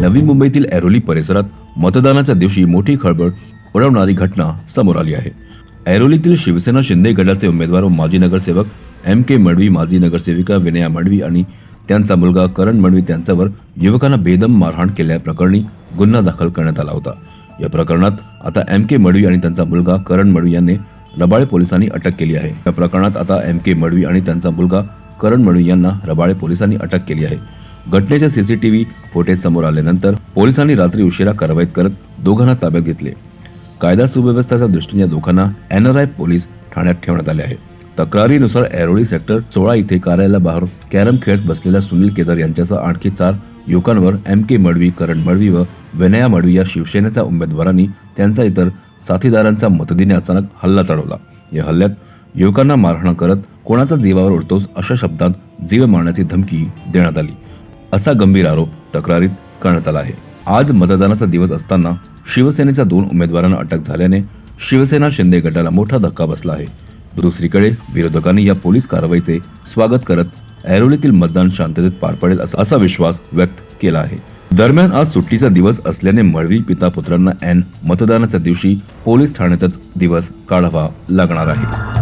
नवी मुंबईतील ऐरोली परिसरात मतदानाच्या दिवशी मोठी खळबळ उडवणारी घटना समोर आली आहे. ऐरोलीतील शिवसेना शिंदे गटाचे उमेदवार व माजी नगरसेवक एम के मडवी माजी नगरसेविका विनया मडवी आणि त्यांचा मुलगा करण मडवी त्यांच्यावर युवकांना बेदम मारहाण केल्याप्रकरणी गुन्हा दाखल करण्यात आला होता. या प्रकरणात आता एम के मडवी आणि त्यांचा मुलगा करण मडवी यांनी रबाळे पोलिसांनी अटक केली आहे. या प्रकरणात आता एम के मडवी आणि त्यांचा मुलगा करण मडवी यांना रबाळे पोलिसांनी अटक केली आहे. घटनेचे सीसीटीव्ही फुटेज समोर आल्यानंतर पोलिसांनी रात्री उशिरा कारवाई करत दोघांना ताब्यात घेतले. कायदा सुव्यवस्थेच्या दृष्टीने या दोघांना एनआरआय पोलीस ठाण्यात ठेवण्यात आले आहे. तक्रारीनुसार एरोळी सेक्टर सोळा इथे कार्यालयाबाहेर कॅरम खेळत बसलेल्या सुनील केदार यांच्यासह आणखी चार युवकांवर एम के मडवी करण मडवी व विनया मडवी या शिवसेनेच्या उमेदवारांनी त्यांचा इतर साथीदारांचा मतदिने अचानक हल्ला चढवला. या हल्ल्यात युवकांना मारहाण करत कोणाचा जीवावर उडतोस अशा शब्दात जीव मारण्याची धमकी देण्यात आली. असा गंभीर आरोप तक्रारीत करण्यात आला आहे. आज मतदानाचा दिवस असताना शिवसेनेच्या दोन उमेदवारांना अटक झाल्याने शिवसेना शिंदे गटाला मोठा धक्का बसला आहे. दुसरीकडे विरोधकांनी या पोलीस कारवाईचे स्वागत करत ऐरोलीतील मतदान शांततेत पार पडेल असा असा विश्वास व्यक्त केला आहे. दरम्यान आज सुट्टीचा दिवस असल्याने मळवी पिता पुत्रांना एन मतदानाच्या दिवशी पोलीस ठाण्यातच दिवस काढावा लागणार आहे.